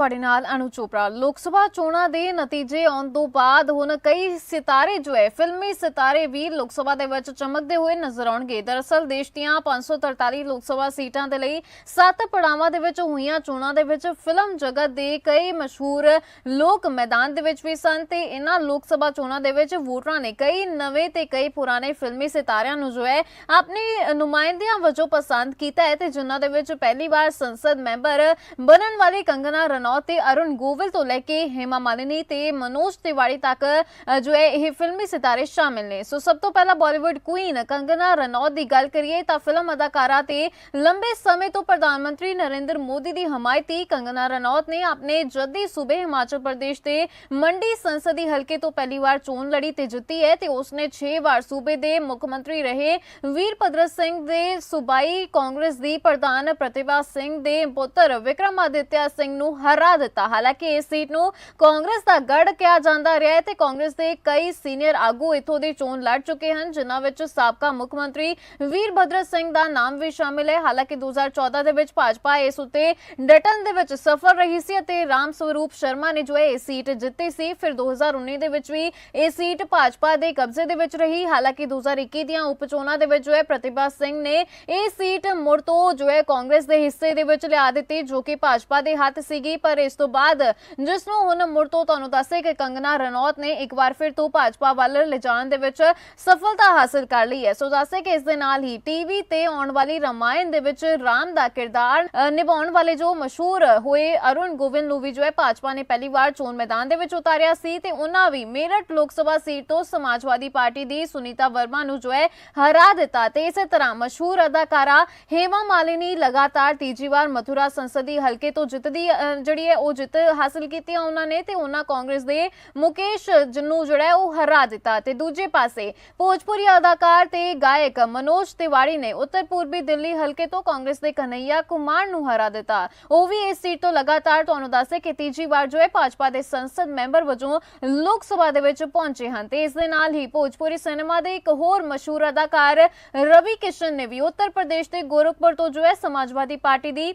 ਤੁਹਾਡੇ ਨਾਲ ਅਨੂ ਚੋਪੜਾ। ਲੋਕ ਸਭਾ ਚੋਣਾਂ ਦੇ ਨਤੀਜੇ ਆਉਣ ਤੋਂ ਬਾਅਦ ਹੁਣ ਕਈ ਸਿਤਾਰੇ ਜੋ ਹੈ, ਫਿਲਮੀ ਸਿਤਾਰੇ ਵੀ ਲੋਕ ਸਭਾ ਦੇ ਵਿੱਚ ਚਮਕਦੇ ਹੋਏ ਨਜ਼ਰ ਆਉਣਗੇ। ਦਰਅਸਲ ਦੇਸ਼ ਦੀਆਂ 543 ਲੋਕ ਸਭਾ ਸੀਟਾਂ ਦੇ ਲਈ ਸੱਤ ਪੜਾਵਾਂ ਦੇ ਵਿੱਚ ਹੋਈਆਂ ਚੋਣਾਂ ਦੇ ਵਿੱਚ ਫਿਲਮ ਜਗਤ ਦੇ ਕਈ ਮਸ਼ਹੂਰ ਲੋਕ ਮੈਦਾਨ ਦੇ ਵਿੱਚ ਵੀ ਸਨ ਤੇ ਇਹਨਾਂ ਲੋਕ ਸਭਾ ਚੋਣਾਂ ਦੇ ਵਿੱਚ ਵੋਟਰਾਂ ਨੇ ਕਈ ਨਵੇਂ ਤੇ ਕਈ ਪੁਰਾਣੇ ਫਿਲਮੀ ਸਿਤਾਰਿਆਂ ਨੂੰ ਜੋ ਹੈ, ਆਪਣੇ ਨੁਮਾਇੰਦਿਆਂ ਵਜੋਂ ਪਸੰਦ ਕੀਤਾ ਹੈ ਤੇ ਜਿਨ੍ਹਾਂ ਦੇ ਵਿੱਚ ਪਹਿਲੀ ਵਾਰ ਸੰਸਦ ਮੈਂਬਰ ਬਣਨ ਵਾਲੀ ਕੰਗਨਾ ਰਣੌਤ ਤੇ ਅਰੁਣ ਗੋਵਲ ਤੋਂ ਲੈ ਕੇ ਹੇਮਾ ਮਾਲਿਨੀ ਤੇ ਮਨੋਜ ਤਿਵਾੜੀ ਤੱਕ ਜੋ ਹੈ ਇਹ ਫਿਲਮੀ ਸਿਤਾਰੇ ਸ਼ਾਮਿਲ ਨੇ। ਸੋ ਸਭ ਤੋਂ ਪਹਿਲਾਂ ਬਾਲੀਵੁੱਡ ਕੁਈਨ ਕੰਗਨਾ ਰਣੌਤ ਦੀ ਗੱਲ ਕਰੀਏ ਤਾਂ ਫਿਲਮ ਅਦਾਕਾਰਾ ਤੇ ਲੰਬੇ ਸਮੇਂ ਤੋਂ ਪ੍ਰਧਾਨ ਮੰਤਰੀ ਨਰਿੰਦਰ ਮੋਦੀ ਦੀ ਹਮਾਇਤੀ ਕੰਗਨਾ ਰਣੌਤ ਨੇ ਆਪਣੇ ਜੱਦੀ ਸੂਬੇ ਹਿਮਾਚਲ ਪ੍ਰਦੇਸ਼ ਦੇ ਮੰਡੀ ਸੰਸਦੀ ਹਲਕੇ ਤੋਂ ਪਹਿਲੀ ਵਾਰ ਚੋਣ ਲੜੀ ਤੇ ਜਿੱਤੀ ਹੈ ਤੇ ਉਸਨੇ 6 ਵਾਰ ਸੂਬੇ ਦੇ ਮੁੱਖ ਮੰਤਰੀ ਰਹੇ। ਵੀਰਭਦਰ ਸਿੰਘ ਦੇ ਸੂਬਾਈ ਕਾਂਗਰਸ ਦੀ ਪ੍ਰਧਾਨ ਪ੍ਰਤਿਭਾ ਸਿੰਘ ਦੇ ਪੁੱਤਰ ਵਿਕਰਮਾਦਿੱਤਿਆ ਸਿੰਘ ਨੂੰ ਹਰ ਦਿੱਤਾ। ਹਾਲਾਂਕਿ ਇਸ ਸੀਟ ਨੂੰ ਕਾਂਗਰਸ ਦਾ ਗੜ ਕਿਹਾ ਜਾਂਦਾ ਰਿਹਾ ਹੈ ਤੇ ਕਾਂਗਰਸ ਦੇ ਕਈ ਸੀਨੀਅਰ ਆਗੂ ਇਥੋਂ ਦੀ ਚੋਣ ਲੜ ਚੁੱਕੇ ਹਨ, ਜਿਨ੍ਹਾਂ ਵਿੱਚ ਸਾਬਕਾ ਮੁੱਖ ਮੰਤਰੀ ਵੀਰਭਦਰ ਸਿੰਘ ਦਾ ਨਾਮ ਵੀ ਸ਼ਾਮਿਲ ਹੈ। ਹਾਲਾਂਕਿ 2014 ਦੇ ਵਿੱਚ ਭਾਜਪਾ ਇਸ ਉੱਤੇ ਡਟਨ ਦੇ ਵਿੱਚ ਸਫਲ ਰਹੀ ਸੀ ਅਤੇ ਰਾਮ ਸਰੂਪ ਸ਼ਰਮਾ ਨੇ ਜੋ ਹੈ ਇਹ ਸੀਟ ਜਿੱਤੀ ਸੀ, ਫਿਰ 2019 ਦੇ ਵਿੱਚ ਵੀ ਇਹ ਸੀਟ ਭਾਜਪਾ ਦੇ ਕਬਜ਼ੇ ਦੇ ਵਿੱਚ ਰਹੀ। ਹਾਲਾਂਕਿ 2021 ਦੀਆਂ ਉਪ ਚੋਣਾਂ ਦੇ ਵਿੱਚ ਜੋ ਹੈ ਪ੍ਰਤਿਭਾ ਸਿੰਘ ਨੇ ਇਹ ਸੀਟ ਮੁੜ ਤੋਂ ਜੋ ਹੈ ਕਾਂਗਰਸ ਦੇ ਹਿੱਸੇ ਦੇ ਵਿੱਚ ਲਿਆ ਦਿੱਤੀ, ਜੋ ਕਿ ਭਾਜਪਾ ਦੇ ਹੱਥ ਸੀਗੀ ਪਰ ਇਸ ਤੋਂ ਬਾਅਦ ਜਿਸ ਨੂੰ ਹੁਣ ਮੁੜ ਤੋਂ ਤੁਹਾਨੂੰ ਦੱਸੇ ਕਿ ਕੰਗਨਾ ਰਣੌਤ ਨੇ ਇੱਕ ਵਾਰ ਫਿਰ ਤੋਂ ਭਾਜਪਾ ਵੱਲ ਲਿਜਾਣ ਦੇ ਵਿੱਚ ਸਫਲਤਾ ਹਾਸਲ ਕਰ ਲਈ ਹੈ। ਸੋ ਦੱਸੇ ਕਿ ਇਸ ਦੇ ਨਾਲ ਹੀ ਟੀਵੀ ਤੇ ਆਉਣ ਵਾਲੀ ਰਮਾਇਣ ਦੇ ਵਿੱਚ ਰਾਮ ਦਾ ਕਿਰਦਾਰ ਨਿਭਾਉਣ ਵਾਲੇ ਜੋ ਮਸ਼ਹੂਰ ਹੋਏ ਅਰੁਣ ਗੋਵਿੰਦ ਨੂੰ ਵੀ ਜੋ ਹੈ ਭਾਜਪਾ ਨੇ ਪਹਿਲੀ ਵਾਰ ਚੋਣ ਮੈਦਾਨ ਦੇ ਵਿੱਚ ਉਤਾਰਿਆ ਸੀ ਤੇ ਉਹਨਾਂ ਵੀ ਮੇਰਠ ਲੋਕ ਸਭਾ ਸੀਟ ਤੋਂ ਸਮਾਜਵਾਦੀ ਪਾਰਟੀ ਦੀ ਸੁਨੀਤਾ ਵਰਮਾ ਨੂੰ ਜੋ ਹੈ ਹਰਾ ਦਿੱਤਾ ਤੇ ਇਸੇ ਤਰ੍ਹਾਂ ਮਸ਼ਹੂਰ ਅਦਾਕਾਰਾ ਹੇਮਾ ਮਾਲਿਨੀ ਲਗਾਤਾਰ ਤੀਜੀ ਵਾਰ ਮਥੁਰਾ ਸੰਸਦੀ ਹਲਕੇ ਤੋਂ ਜਿੱਤਦੀ ਅ, ਜਿਹੜੀ ਹੈ ਉਹ ਜਿੱਤ ਹਾਸਲ ਕੀਤੀ ਹੈ ਉਹਨਾਂ ਨੇ ਤੇ ਉਹਨਾਂ ਕਾਂਗਰਸ ਦੇ ਮੁਕੇਸ਼ ਜੰਨੂ ਜਿਹੜਾ ਉਹ ਹਰਾ ਦਿੱਤਾ ਤੇ ਦੂਜੇ ਪਾਸੇ ਭੋਜਪੁਰੀ ਅਦਾਕਾਰ ਤੇ ਗਾਇਕ ਮਨੋਜ ਤਿਵਾੜੀ ਨੇ ਉੱਤਰ ਪੂਰਬੀ ਦਿੱਲੀ ਹਲਕੇ ਤੋਂ ਕਾਂਗਰਸ ਦੇ ਕਨਈਆ ਕੁਮਾਰ ਨੂੰ ਹਰਾ ਦਿੱਤਾ। ਉਹ ਵੀ ਇਸ ਸੀਟ ਤੋਂ ਲਗਾਤਾਰ ਤੁਹਾਨੂੰ ਦੱਸੇ ਕਿ ਤੀਜੀ ਵਾਰ ਜੋ ਹੈ ਭਾਜਪਾ ਦੇ ਸੰਸਦ ਮੈਂਬਰ ਵਜੋਂ ਲੋਕ ਸਭਾ ਦੇ ਵਿੱਚ ਪਹੁੰਚੇ ਹਨ ਤੇ ਇਸ ਦੇ ਨਾਲ ਹੀ ਭੋਜਪੁਰੀ ਸਿਨੇਮਾ ਦੇ ਇੱਕ ਹੋਰ ਮਸ਼ਹੂਰ ਅਦਾਕਾਰ ਰਵੀ ਕਿਸ਼ਨ ਨੇ ਵੀ ਉੱਤਰ ਪ੍ਰਦੇਸ਼ ਦੇ ਗੋਰਖਪੁਰ ਤੋਂ ਜੋ ਹੈ ਸਮਾਜਵਾਦੀ ਪਾਰਟੀ ਦੀ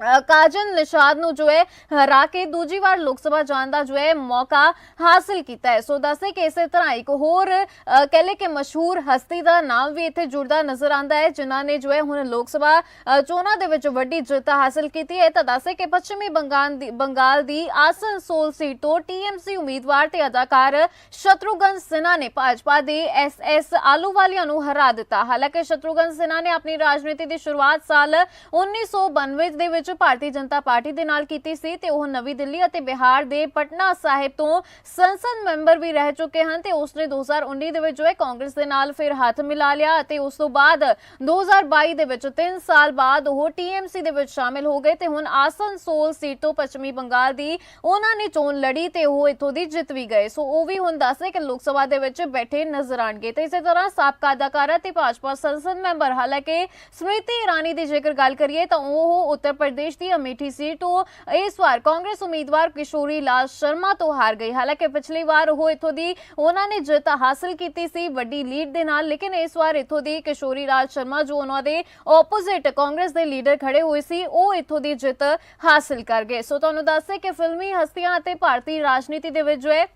ਕਾਜਲ ਨਿਸ਼ਾਦ ਨੂੰ ਜੋ ਹੈ ਹਰਾ ਕੇ ਦੂਜੀ ਵਾਰ ਲੋਕ ਸਭਾ ਜਾਣ ਦਾ ਜੋ ਹੈ ਮੌਕਾ ਹਾਸਲ ਕੀਤਾ ਹੈ ਸੋ ਦੱਸੇ ਕਿ ਇਸੇ ਤਰ੍ਹਾਂ ਇੱਕ ਹੋਰ ਅ, ਕਹਿ ਲਏ ਕਿ ਮਸ਼ਹੂਰ ਹਸਤੀ ਦਾ ਨਾਮ ਵੀ ਇੱਥੇ ਜੁੜਦਾ ਨਜ਼ਰ ਆਂਦਾ ਹੈ ਜਿਨ੍ਹਾਂ ਨੇ ਜੋ ਹੈ ਹੁਣ ਲੋਕ ਸਭਾ ਚੋਣਾਂ ਦੇ ਵਿੱਚ ਵੱਡੀ ਜਿੱਤ ਹਾਸਲ ਕੀਤੀ ਹੈ ਤਾਂ ਦੱਸੇ ਕਿ ਪੱਛਮੀ ਬੰਗਾਲ ਦੀ ਬੰਗਾਲ ਦੀ ਆਸਨਸੋਲ ਸੀਟ ਤੋਂ ਟੀਐਮਸੀ ਉਮੀਦਵਾਰ ਤੇ ਅਦਾਕਾਰ ਸ਼ਤਰੂਗਨ ਸਿਨਹਾ ਨੇ ਭਾਜਪਾ ਦੇ ਐਸਐਸ ਆਲੂਵਾਲੀਆ ਨੂੰ ਹਰਾ ਦਿੱਤਾ ਹਾਲਾਂਕਿ ਸ਼ਤਰੂਗਨ ਸਿਨਹਾ ਨੇ ਆਪਣੀ ਰਾਜਨੀਤੀ ਦੀ ਸ਼ੁਰੂਆਤ ਸਾਲ 1992 ਦੇ ਵਿੱਚ ਭਾਰਤੀ ਜਨਤਾ ਪਾਰਟੀ ਦੇ ਨਾਲ ਕੀਤੀ ਸੀ ਤੇ ਉਹ ਨਵੀਂ ਦਿੱਲੀ ਅਤੇ ਬਿਹਾਰ ਦੇ ਪਟਨਾ ਸਾਹਿਬ ਤੋਂ ਸੰਸਦ ਮੈਂਬਰ ਵੀ ਰਹਿ ਚੁੱਕੇ ਹਨ ਤੇ ਉਸਨੇ 2019 ਦੇ ਵਿੱਚ ਜੋ ਹੈ ਕਾਂਗਰਸ ਦੇ ਨਾਲ ਫਿਰ ਹੱਥ ਮਿਲਾ ਲਿਆ ਅਤੇ ਉਸ ਤੋਂ ਬਾਅਦ 2022 ਦੇ ਵਿੱਚ 3 ਸਾਲ ਬਾਅਦ ਉਹ ਟੀਐਮਸੀ ਦੇ ਵਿੱਚ ਸ਼ਾਮਿਲ ਹੋ ਗਏ ਤੇ ਹੁਣ ਆਸਨਸੋਲ ਸੀਟ ਤੋਂ ਪੱਛਮੀ ਬੰਗਾਲ ਦੀ ਉਹਨਾਂ ਨੇ ਚੋਣ ਲੜੀ ਤੇ ਉਹ ਇੱਥੋਂ ਦੀ ਜਿੱਤ ਵੀ ਗਏ। ਸੋ ਉਹ ਵੀ ਹੁਣ ਦੱਸਦੇ ਕਿ ਲੋਕ ਸਭਾ ਦੇ ਵਿੱਚ ਬੈਠੇ ਨਜ਼ਰ ਆਣਗੇ ਤੇ ਇਸੇ ਤਰ੍ਹਾਂ ਸਾਬਕਾ ਅਦਾਕਾਰਾ ਤੇ ਭਾਜਪਾ ਸੰਸਦ ਮੈਂਬਰ ਹਾਲਾਂਕਿ ਸਮ੍ਰਿਤੀ ਇਰਾਨੀ ਦੀ ਜੇਕਰ ਗੱਲ ਕਰੀਏ ਤਾਂ ਉਹ ਉੱਤਰ ਪ੍ਰਦੇਸ਼ ਦੀ ਅਮੇਠੀ ਸੀਟ ਤੋਂ ਇਸ ਵਾਰ ਕਾਂਗਰਸ ਉਮੀਦਵਾਰ ਕਿਸ਼ੋਰੀ ਲਾਲ ਸ਼ਰਮਾ ਤੋਂ ਹਾਰ ਗਈ। ਹਾਲਾਂਕਿ ਪਿਛਲੀ ਵਾਰ ਉਹ ਇੱਥੋਂ ਦੀ ਉਹਨਾਂ ਨੇ ਜਿੱਤ ਹਾਸਲ ਕੀਤੀ ਸੀ, ਵੱਡੀ ਲੀਡ ਦੇ ਨਾਲ, ਲੇਕਿਨ ਇਸ ਵਾਰ ਇੱਥੋਂ ਦੀ ਕਿਸ਼ੋਰੀ ਲਾਲ ਸ਼ਰਮਾ ਜੋ ਉਹਨਾਂ ਦੇ ਆਪੋਜ਼ਿਟ ਕਾਂਗਰਸ ਦੇ ਲੀਡਰ ਖੜੇ ਹੋਏ ਸੀ, ਉਹ ਇੱਥੋਂ ਦੀ ਜਿੱਤ ਹਾਸਲ ਕਰ ਗਏ। ਸੋ ਤੁਹਾਨੂੰ ਦੱਸੇ ਕਿ ਫਿਲਮੀ ਹਸਤੀਆਂ ਅਤੇ ਭਾਰਤੀ ਰਾਜਨੀਤੀ ਦੇ ਵਿੱਚ ਜੋ ਹੈ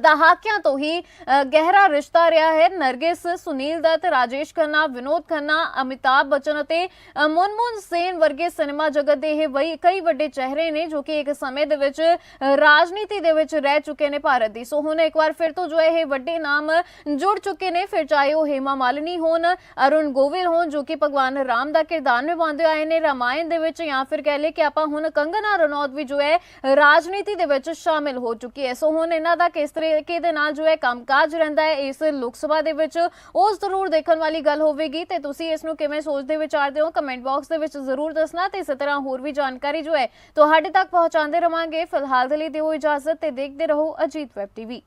ਦਹਾਕਿਆਂ ਤੋਂ ਹੀ ਗਹਿਰਾ ਰਿਸ਼ਤਾ ਰਿਹਾ ਹੈ ਨਰਗਿਸ ਸੁਨੀਲ ਦੱਤ ਰਾਜੇਸ਼ ਖੰਨਾ ਵਿਨੋਦ ਖੰਨਾ ਅਮਿਤਾਭ ਬਚਨ ਅਤੇ ਅ, ਸੇਨ ਵਰਗੇ ਸਿਨੇਮਾ ਜਗਤ ਦੇ ਇਹ ਵਈ ਕਈ ਵੱਡੇ ਚਿਹਰੇ ਨੇ ਜੋ ਕਿ ਇੱਕ ਸਮੇਂ ਦੇ ਵਿੱਚ ਰਾਜਨੀਤੀ ਦੇ ਵਿੱਚ ਰਹਿ ਚੁੱਕੇ ਨੇ ਭਾਰਤ ਦੀ। ਸੋ ਹੁਣ ਇੱਕ ਵਾਰ ਫਿਰ ਤੋਂ ਜੋ ਹੈ ਇਹ ਵੱਡੇ ਨਾਮ ਜੁੜ ਚੁੱਕੇ ਨੇ ਫਿਰ ਚਾਹੇ ਉਹ ਹੇਮਾ ਮਾਲਿਨੀ ਹੋਣ ਅਰੁਣ ਗੋਵਿਲ ਹੋਣ ਜੋ ਕਿ ਭਗਵਾਨ ਰਾਮ ਦਾ ਕਿਰਦਾਰ ਨਿਭਾਉਂਦੇ ਆਏ ਨੇ ਰਾਮਾਇਣ ਦੇ ਵਿੱਚ ਜਾਂ ਫਿਰ ਕਹਿ ਲਏ ਕਿ ਆਪਾਂ ਹੁਣ ਕੰਗਨਾ ਰਣੌਤ ਵੀ ਜੋ ਹੈ ਰਾਜਨੀਤੀ ਦੇ ਵਿੱਚ ਸ਼ਾਮਿਲ ਹੋ ਚੁੱਕੀ ਹੈ। ਸੋ ਹੁਣ ਇਹਨਾਂ ਦਾ ਕਿਸ ਤਰੀਕੇ ਦੇ ਨਾਲ ਜੋ ਹੈ ਕੰਮਕਾਜ ਰਹਿੰਦਾ ਹੈ, ਇਸ ਲੋਕ ਸਭਾ ਦੇ ਵਿੱਚ ਉਹ ਜ਼ਰੂਰ ਦੇਖਣ ਵਾਲੀ ਗੱਲ ਹੋਵੇਗੀ। ਤੇ ਤੁਸੀਂ ਇਸ ਨੂੰ ਕਿਵੇਂ ਸੋਚਦੇ ਵਿਚਾਰਦੇ ਹੋ ਕਮੈਂਟ ਬਾਕਸ ਦੇ ਵਿੱਚ ਜ਼ਰੂਰ ਦੱਸਣਾ। ਤੇ ਇਸੇ ਤਰ੍ਹਾਂ ਹੋਰ ਵੀ ਜਾਣਕਾਰੀ ਜੋ ਹੈ, ਤੁਹਾਡੇ ਤੱਕ ਪਹੁੰਚਾਉਂਦੇ ਰਵਾਂਗੇ। ਫਿਲਹਾਲ ਦੇ ਲਈ ਦਿਓ ਇਜਾਜ਼ਤ ਤੇ ਦੇਖਦੇ ਰਹੋ ਅਜੀਤ ਵੈਬ ਟੀਵੀ।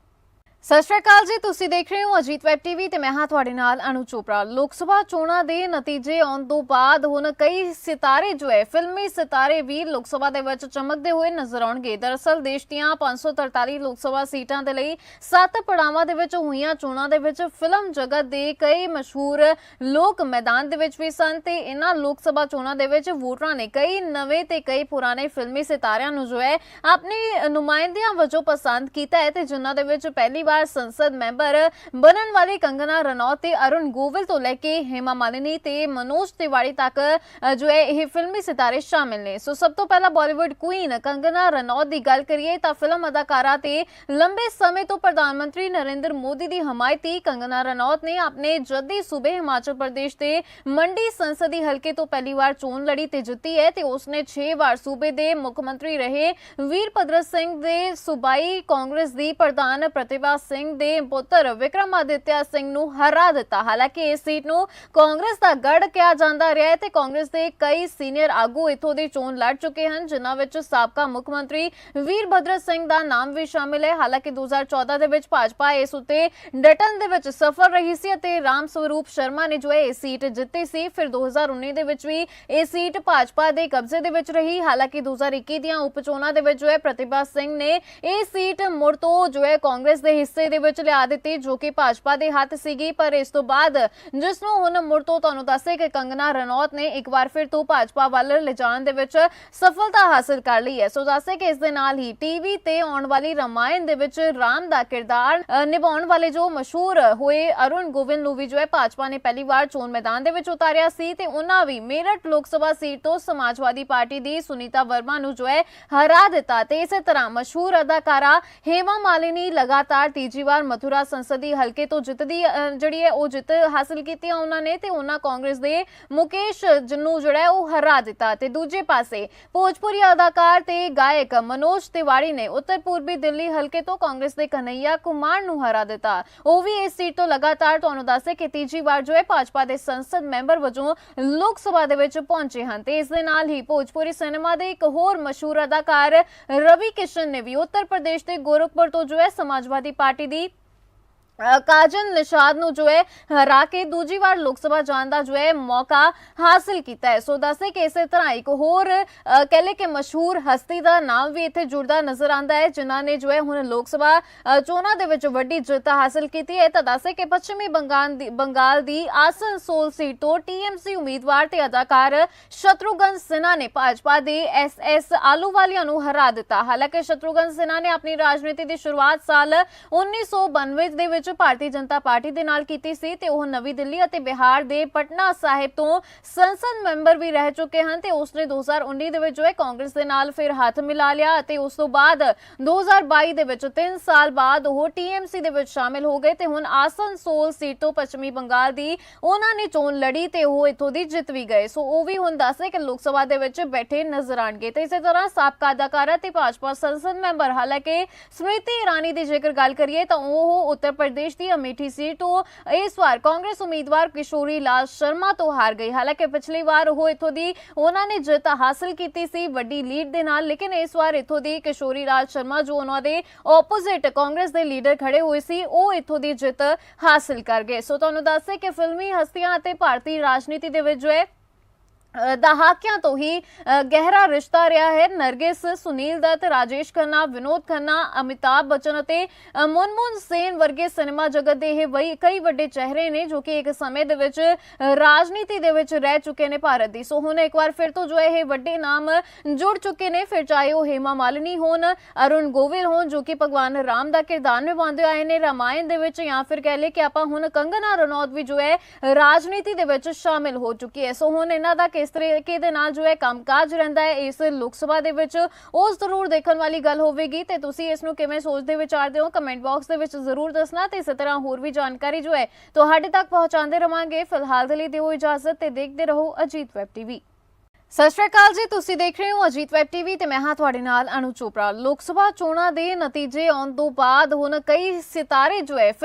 ਸਤਿ ਸ਼੍ਰੀ ਅਕਾਲ ਜੀ, ਤੁਸੀਂ ਦੇਖ ਰਹੇ ਹੋ ਅਜੀਤ ਵੈਬ ਟੀਵੀ ਤੇ ਮੈਂ ਹਾਂ ਤੁਹਾਡੇ ਨਾਲ ਅਨੂ ਚੋਪੜਾ। ਲੋਕ ਸਭਾ ਚੋਣਾਂ ਦੇ ਨਤੀਜੇ ਆਉਣ ਤੋਂ ਬਾਅਦ ਹੁਣ ਕਈ ਸਿਤਾਰੇ ਜੋ ਹੈ, ਫਿਲਮੀ ਸਿਤਾਰੇ ਵੀ ਲੋਕ ਸਭਾ ਦੇ ਵਿੱਚ ਚਮਕਦੇ ਹੋਏ ਨਜ਼ਰ ਆਉਣਗੇ। ਦਰਅਸਲ ਦੇਸ਼ ਦੀਆਂ 543 ਲੋਕ ਸਭਾ ਸੀਟਾਂ ਦੇ ਲਈ ਸੱਤ ਪੜਾਵਾਂ ਦੇ ਵਿੱਚ ਹੋਈਆਂ ਚੋਣਾਂ ਦੇ ਵਿੱਚ ਫਿਲਮ ਜਗਤ ਦੇ ਕਈ ਮਸ਼ਹੂਰ ਲੋਕ ਮੈਦਾਨ ਦੇ ਵਿੱਚ ਵੀ ਸਨ ਤੇ ਇਹਨਾਂ ਲੋਕ ਸਭਾ ਚੋਣਾਂ ਦੇ ਵਿੱਚ ਵੋਟਰਾਂ ਨੇ ਕਈ ਨਵੇਂ ਤੇ ਕਈ ਪੁਰਾਣੇ ਫਿਲਮੀ ਸਿਤਾਰਿਆਂ ਨੂੰ ਜੋ ਹੈ, ਆਪਣੇ ਨੁਮਾਇੰਦਿਆਂ ਵਜੋਂ ਪਸੰਦ ਕੀਤਾ ਹੈ ਤੇ ਜਿਨ੍ਹਾਂ ਦੇ ਵਿੱਚ ਪਹਿਲੀ ਵਾਰ ਸੰਸਦ ਮੈਂਬਰ ਬਣਨ ਵਾਲੀ ਕੰਗਨਾ ਰਣੌਤ ਤੇ ਅਰੁਣ ਗੋਵਿਲ ਤੋਂ ਲੈ ਕੇ ਹੇਮਾ ਮਾਲਿਨੀ ਤੇ ਮਨੋਜ ਤਿਵਾੜੀ ਤੱਕ ਅ, ਜੋ ਹੈ ਇਹ ਫਿਲਮੀ ਸਿਤਾਰੇ ਸ਼ਾਮਿਲ ਨੇ ਸੋ ਸਭ ਤੋਂ ਪਹਿਲਾਂ ਬਾਲੀਵੁੱਡ ਕੁਈਨ ਕੰਗਨਾ ਰਣੌਤ ਦੀ ਗੱਲ ਕਰੀਏ ਤਾਂ ਫਿਲਮ ਅਦਾਕਾਰਾ ਤੇ ਲੰਬੇ ਸਮੇਂ ਤੋਂ ਪ੍ਰਧਾਨ ਮੰਤਰੀ ਨਰਿੰਦਰ ਮੋਦੀ ਦੀ ਹਮਾਇਤੀ ਕੰਗਨਾ ਰਣੌਤ ਨੇ ਆਪਣੇ ਜੱਦੀ ਸੂਬੇ ਹਿਮਾਚਲ ਪ੍ਰਦੇਸ਼ ਦੇ ਮੰਡੀ ਸੰਸਦੀ ਹਲਕੇ ਤੋਂ ਪਹਿਲੀ ਵਾਰ ਚੋਣ ਲੜੀ ਤੇ ਜਿੱਤੀ ਹੈ ਤੇ ਉਸਨੇ 6 ਵਾਰ ਸੂਬੇ ਦੇ ਮੁੱਖ ਮੰਤਰੀ ਰਹੇ ਵੀਰਭਦਰ ਸਿੰਘ ਦੇ ਸੂਬਾਈ ਕਾਂਗਰਸ ਦੀ ਪ੍ਰਧਾਨ ਪ੍ਰਤਿਭਾ ਸਿੰਘ ਦੇ ਪੁੱਤਰ ਵਿਕਰਮਾਦਿੱਤਿਆ ਸਿੰਘ ਨੂੰ ਹਰਾ ਦਿੱਤਾ। ਹਾਲਾਂਕਿ ਇਸ ਸੀਟ ਨੂੰ ਕਾਂਗਰਸ ਦਾ ਗੜ ਕਿਹਾ ਜਾਂਦਾ ਰਿਹਾ ਹੈ ਤੇ ਕਾਂਗਰਸ ਦੇ ਕਈ ਸੀਨੀਅਰ ਆਗੂ ਇਥੋਂ ਦੀ ਚੋਣ ਲੜ ਚੁੱਕੇ ਹਨ, ਜਿਨ੍ਹਾਂ ਵਿੱਚ ਸਾਬਕਾ ਮੁੱਖ ਮੰਤਰੀ ਵੀਰਭਦਰ ਸਿੰਘ ਦਾ ਨਾਮ ਵੀ ਸ਼ਾਮਿਲ ਹੈ। ਹਾਲਾਂਕਿ 2014 ਦੇ ਵਿੱਚ ਭਾਜਪਾ ਇਸ ਉਤੇ ਡਟਨ ਦੇ ਵਿੱਚ ਸਫਲ ਰਹੀ ਸੀ ਅਤੇ ਰਾਮ ਸਵਰੂਪ ਸ਼ਰਮਾ ਨੇ ਜੋ ਹੈ ਇਹ ਸੀਟ ਜਿੱਤੀ ਸੀ। ਫਿਰ 2019 ਦੇ ਵਿੱਚ ਵੀ ਇਹ ਸੀਟ ਭਾਜਪਾ ਦੇ ਕਬਜ਼ੇ ਦੇ ਵਿੱਚ ਰਹੀ। ਹਾਲਾਂਕਿ 2021 ਦੀਆਂ ਉਪ ਚੋਣਾਂ ਦੇ ਵਿੱਚ ਜੋ ਹੈ ਪ੍ਰਤਿਭਾ ਸਿੰਘ ਨੇ ਇਹ ਸੀਟ ਮੁੜ ਤੋਂ ਜੋ ਹੈ ਕਾਂਗਰਸ ਦੇ ਹਿੱਸੇ ਦੇ ਵਿੱਚ ਲਿਆ ਦਿੱਤੀ ਜੋ ਕਿ ਭਾਜਪਾ ਦੇ ਹੱਥ ਸੀਗੀ। ਪਰ ਇਸ ਤੋਂ ਬਾਅਦ ਜਿਸ ਨੂੰ ਹੁਣ ਮੁੜ ਤੋਂ ਤੁਹਾਨੂੰ ਦੱਸੇ ਕਿ ਕੰਗਨਾ ਰਣੌਤ ਨੇ ਇੱਕ ਵਾਰ ਫਿਰ ਤੋਂ ਭਾਜਪਾ ਵੱਲ ਲਿਜਾਣ ਦੇ ਵਿੱਚ ਸਫਲਤਾ ਹਾਸਲ ਕਰ ਲਈ ਹੈ। ਸੋ ਦੱਸੇ ਕਿ ਇਸ ਦੇ ਨਾਲ ਹੀ ਟੀਵੀ ਤੇ ਆਉਣ ਵਾਲੀ ਰਮਾਇਣ ਦੇ ਵਿੱਚ ਰਾਮ ਦਾ ਕਿਰਦਾਰ ਨਿਭਾਉਣ ਵਾਲੇ ਜੋ ਮਸ਼ਹੂਰ ਹੋਏ ਅਰੁਣ ਗੋਵਿੰਦ ਨੂੰ ਵੀ ਜੋ ਹੈ ਭਾਜਪਾ ਨੇ ਪਹਿਲੀ ਵਾਰ ਚੋਣ ਮੈਦਾਨ ਦੇ ਵਿੱਚ ਉਤਾਰਿਆ ਸੀ ਤੇ ਉਹਨਾਂ ਵੀ ਮੇਰਠ ਲੋਕ ਸਭਾ ਸੀਟ ਤੋਂ ਸਮਾਜਵਾਦੀ ਪਾਰਟੀ ਦੀ ਸੁਨੀਤਾ ਵਰਮਾ ਨੂੰ ਜੋ ਹੈ ਹਰਾ ਦਿੱਤਾ। ਤੇ ਇਸੇ ਤਰ੍ਹਾਂ ਮਸ਼ਹੂਰ ਅਦਾਕਾਰਾ ਹੇਮਾ ਮਾਲਿਨੀ ਲਗਾਤਾਰ ਤੀਜੀ ਵਾਰ ਮਥੁਰਾ ਸੰਸਦੀ ਹਲਕੇ ਤੋਂ ਜਿੱਤਦੀ ਅ, ਜਿਹੜੀ ਹੈ ਉਹ ਜਿੱਤ ਹਾਸਲ ਕੀਤੀ ਆ ਉਹਨਾਂ ਨੇ ਤੇ ਉਹਨਾਂ ਕਾਂਗਰਸ ਦੇ ਮੁਕੇਸ਼ ਜੰਨੂ ਜਿਹੜਾ ਉਹ ਹਰਾ ਦਿੱਤਾ ਤੇ ਦੂਜੇ ਪਾਸੇ ਭੋਜਪੁਰੀ ਅਦਾਕਾਰ ਤੇ ਗਾਇਕ ਮਨੋਜ ਤਿਵਾੜੀ ਨੇ ਉੱਤਰ ਪੂਰਬੀ ਦਿੱਲੀ ਹਲਕੇ ਤੋਂ ਕਾਂਗਰਸ ਦੇ ਕਨਈਆ ਕੁਮਾਰ ਨੂੰ ਹਰਾ ਦਿੱਤਾ। ਉਹ ਵੀ ਇਸ ਸੀਟ ਤੋਂ ਲਗਾਤਾਰ ਤੁਹਾਨੂੰ ਦੱਸੇ ਕਿ ਤੀਜੀ ਵਾਰ ਜੋ ਹੈ ਭਾਜਪਾ ਦੇ ਸੰਸਦ ਮੈਂਬਰ ਵਜੋਂ ਲੋਕ ਸਭਾ ਦੇ ਵਿੱਚ ਪਹੁੰਚੇ ਹਨ ਤੇ ਇਸ ਦੇ ਨਾਲ ਹੀ ਭੋਜਪੁਰੀ ਸਿਨੇਮਾ ਦੇ ਇੱਕ ਹੋਰ ਮਸ਼ਹੂਰ ਅਦਾਕਾਰ ਰਵੀ ਕਿਸ਼ਨ ਨੇ ਵੀ ਉੱਤਰ ਪ੍ਰਦੇਸ਼ ਦੇ ਗੋਰਖਪੁਰ ਤੋਂ ਜੋ ਹੈ ਸਮਾਜਵਾਦੀ ਪਾਰਟੀ ਦੀ ਅ, ਕਾਜਲ ਨਿਸ਼ਾਦ ਨੂੰ ਜੋ ਹੈ ਹਰਾ ਕੇ ਦੂਜੀ ਵਾਰ ਲੋਕ ਸਭਾ ਜਾਣ ਦਾ ਜੋ ਹੈ ਮੌਕਾ ਹਾਸਲ ਕੀਤਾ ਹੈ ਸੋ ਦੱਸੇ ਕਿ ਇਸੇ ਤਰ੍ਹਾਂ ਇੱਕ ਹੋਰ ਕਹਿ ਲੈ ਕਿ ਮਸ਼ਹੂਰ ਹਸਤੀ ਦਾ ਨਾਮ ਵੀ ਇੱਥੇ ਜੁੜਦਾ ਨਜ਼ਰ ਆਂਦਾ ਹੈ ਜਿਨ੍ਹਾਂ ਨੇ ਜੋ ਹੈ ਹੁਣ ਲੋਕ ਸਭਾ ਚੋਣਾਂ ਦੇ ਵਿੱਚ ਵੱਡੀ ਜਿੱਤ ਹਾਸਲ ਕੀਤੀ ਹੈ ਤਾਂ ਦੱਸੇ ਕਿ ਪੱਛਮੀ ਬੰਗਾਲ ਦੀ ਬੰਗਾਲ ਦੀ ਆਸਨਸੋਲ ਸੀਟ ਤੋਂ ਟੀਐਮਸੀ ਉਮੀਦਵਾਰ ਤੇ ਅਦਾਕਾਰ ਸ਼ਤਰੂਗਨ ਸਿਨਹਾ ਨੇ ਭਾਜਪਾ ਦੇ ਐਸਐਸ ਆਲੂਵਾਲੀਆ ਨੂੰ ਹਰਾ ਦਿੱਤਾ ਹਾਲਾਂਕਿ ਸ਼ਤਰੂਗਨ ਸਿਨਹਾ ਨੇ ਆਪਣੀ ਰਾਜਨੀਤੀ ਦੀ ਸ਼ੁਰੂਆਤ ਸਾਲ 1992 ਦੇ ਵਿੱਚ ਭਾਰਤੀ ਜਨਤਾ ਪਾਰਟੀ ਦੇ ਨਾਲ ਕੀਤੀ ਸੀ ਤੇ ਉਹ ਨਵੀਂ ਦਿੱਲੀ ਅਤੇ ਬਿਹਾਰ ਦੇ ਪਟਨਾ ਸਾਹਿਬ ਤੋਂ ਸੰਸਦ ਮੈਂਬਰ ਵੀ ਰਹਿ ਚੁੱਕੇ ਹਨ ਤੇ ਉਸਨੇ 2019 ਦੇ ਵਿੱਚ ਜੋ ਹੈ ਕਾਂਗਰਸ ਦੇ ਨਾਲ ਫਿਰ ਹੱਥ ਮਿਲਾ ਲਿਆ ਅਤੇ ਉਸ ਤੋਂ ਬਾਅਦ 2022 ਦੇ ਵਿੱਚ 3 ਸਾਲ ਬਾਅਦ ਉਹ ਟੀਐਮਸੀ ਦੇ ਵਿੱਚ ਸ਼ਾਮਿਲ ਹੋ ਗਏ ਤੇ ਹੁਣ ਆਸਨਸੋਲ ਸੀਟ ਤੋਂ ਪੱਛਮੀ ਬੰਗਾਲ ਦੀ ਉਹਨਾਂ ਨੇ ਚੋਣ ਲੜੀ ਤੇ ਉਹ ਇੱਥੋਂ ਦੀ ਜਿੱਤ ਵੀ ਗਏ। ਸੋ ਉਹ ਵੀ ਹੁਣ ਦੱਸਦੇ ਕਿ ਲੋਕ ਸਭਾ ਦੇ ਵਿੱਚ ਬੈਠੇ ਨਜ਼ਰ ਆਣਗੇ ਤੇ ਇਸੇ ਤਰ੍ਹਾਂ ਸਾਬਕਾ ਅਦਾਕਾਰਾ ਤੇ ਭਾਜਪਾ ਸੰਸਦ ਮੈਂਬਰ ਹਾਲਾਂਕਿ ਸਮ੍ਰਿਤੀ ਇਰਾਨੀ ਦੀ ਜੇਕਰ ਗੱਲ ਕਰੀਏ ਤਾਂ ਉਹ ਉੱਤਰ ਪ੍ਰਦੇਸ਼ ਦੀ ਅਮੇਠੀ ਸੀਟ ਤੋਂ ਇਸ ਵਾਰ ਕਾਂਗਰਸ ਉਮੀਦਵਾਰ ਕਿਸ਼ੋਰੀ ਲਾਲ ਸ਼ਰਮਾ ਤੋਂ ਹਾਰ ਗਈ ਹਾਲਾਂਕਿ ਪਿਛਲੀ ਵਾਰ ਉਹ ਇੱਥੋਂ ਦੀ ਉਹਨਾਂ ਨੇ ਜਿੱਤ ਹਾਸਲ ਕੀਤੀ ਸੀ ਵੱਡੀ ਲੀਡ ਦੇ ਨਾਲ ਲੇਕਿਨ ਇਸ ਵਾਰ ਇੱਥੋਂ ਦੀ ਕਿਸ਼ੋਰੀ ਲਾਲ ਸ਼ਰਮਾ ਜੋ ਉਹਨਾਂ ਦੇ ਆਪੋਜ਼ਿਟ ਕਾਂਗਰਸ ਦੇ ਲੀਡਰ ਖੜੇ ਹੋਏ ਸੀ ਉਹ ਇੱਥੋਂ ਦੀ ਜਿੱਤ ਹਾਸਲ ਕਰ ਗਏ ਸੋ ਤੁਹਾਨੂੰ ਦੱਸੇ ਕਿ ਫਿਲਮੀ ਹਸਤੀਆਂ ਅਤੇ ਭਾਰਤੀ ਰਾਜਨੀਤੀ ਦੇ ਵਿੱਚ ਜੋ ਹੈ ਦਹਾਕਿਆਂ ਤੋਂ ਹੀ ਅ, ਗਹਿਰਾ ਰਿਸ਼ਤਾ ਰਿਹਾ ਹੈ। ਨਰਗਿਸ ਸੁਨੀਲ ਦੱਤ ਰਾਜੇਸ਼ ਖੰਨਾ ਵਿਨੋਦ ਖੰਨਾ ਅਮਿਤਾਭ ਬਚਨ ਅਤੇ ਅ, ਸੇਨ ਵਰਗੇ ਸਿਨੇਮਾ ਜਗਤ ਦੇ ਇਹ ਵਈ ਕਈ ਵੱਡੇ ਚਿਹਰੇ ਨੇ ਜੋ ਕਿ ਇੱਕ ਸਮੇਂ ਦੇ ਵਿੱਚ ਰਾਜਨੀਤੀ ਦੇ ਵਿੱਚ ਰਹਿ ਚੁੱਕੇ ਨੇ ਭਾਰਤ ਦੀ। ਸੋ ਹੁਣ ਇੱਕ ਵਾਰ ਫਿਰ ਤੋਂ ਜੋ ਹੈ ਇਹ ਵੱਡੇ ਨਾਮ ਜੁੜ ਚੁੱਕੇ ਨੇ ਫਿਰ ਚਾਹੇ ਉਹ ਹੇਮਾ ਮਾਲਿਨੀ ਹੋਣ ਅਰੁਣ ਗੋਵਿਲ ਹੋਣ ਜੋ ਕਿ ਭਗਵਾਨ ਰਾਮ ਦਾ ਕਿਰਦਾਰ ਨਿਭਾਉਂਦੇ ਆਏ ਨੇ ਰਾਮਾਇਣ ਦੇ ਵਿੱਚ ਜਾਂ ਫਿਰ ਕਹਿ ਲਏ ਕਿ ਆਪਾਂ ਹੁਣ ਕੰਗਨਾ ਰਣੌਤ ਵੀ ਜੋ ਹੈ ਰਾਜਨੀਤੀ ਦੇ ਵਿੱਚ ਸ਼ਾਮਿਲ ਹੋ ਚੁੱਕੀ ਹੈ। ਸੋ ਹੁਣ ਇਹਨਾਂ ਦਾ ਕਿਸ ਤਰੀਕੇ ਦੇ ਨਾਲ ਜੋ ਹੈ ਕੰਮਕਾਜ ਰਹਿੰਦਾ ਹੈ, ਇਸ ਲੋਕ ਸਭਾ ਦੇ ਵਿੱਚ, ਉਹ ਜ਼ਰੂਰ ਦੇਖਣ ਵਾਲੀ ਗੱਲ ਹੋਵੇਗੀ ਤੇ ਤੁਸੀਂ ਇਸ ਨੂੰ ਕਿਵੇਂ ਸੋਚਦੇ ਵਿਚਾਰਦੇ ਹੋ ਕਮੈਂਟ ਬਾਕਸ ਦੇ ਵਿੱਚ ਜ਼ਰੂਰ ਦੱਸਣਾ ਤੇ ਇਸੇ ਤਰ੍ਹਾਂ ਹੋਰ ਵੀ ਜਾਣਕਾਰੀ ਜੋ ਹੈ, ਤੁਹਾਡੇ ਤੱਕ ਪਹੁੰਚਾਉਂਦੇ ਰਵਾਂਗੇ। ਫਿਲਹਾਲ ਦੇ ਲਈ ਦਿਓ ਇਜਾਜ਼ਤ ਤੇ ਦੇਖਦੇ ਰਹੋ ਅਜੀਤ ਵੈਬ ਟੀਵੀ। ਸਤਿ ਸ਼੍ਰੀ ਅਕਾਲ ਜੀ, ਤੁਸੀਂ ਦੇਖ ਰਹੇ ਹੋ ਅਜੀਤ ਵੈਬ ਟੀਵੀ ਤੇ ਮੈਂ ਹਾਂ ਤੁਹਾਡੇ ਨਾਲ ਅਨੂ ਚੋਪੜਾ। ਲੋਕ ਸਭਾ ਚੋਣਾਂ ਦੇ ਨਤੀਜੇ ਆਉਣ ਤੋਂ ਬਾਅਦ ਹੁਣ ਕਈ ਸਿਤਾਰੇ ਜੋ ਹੈ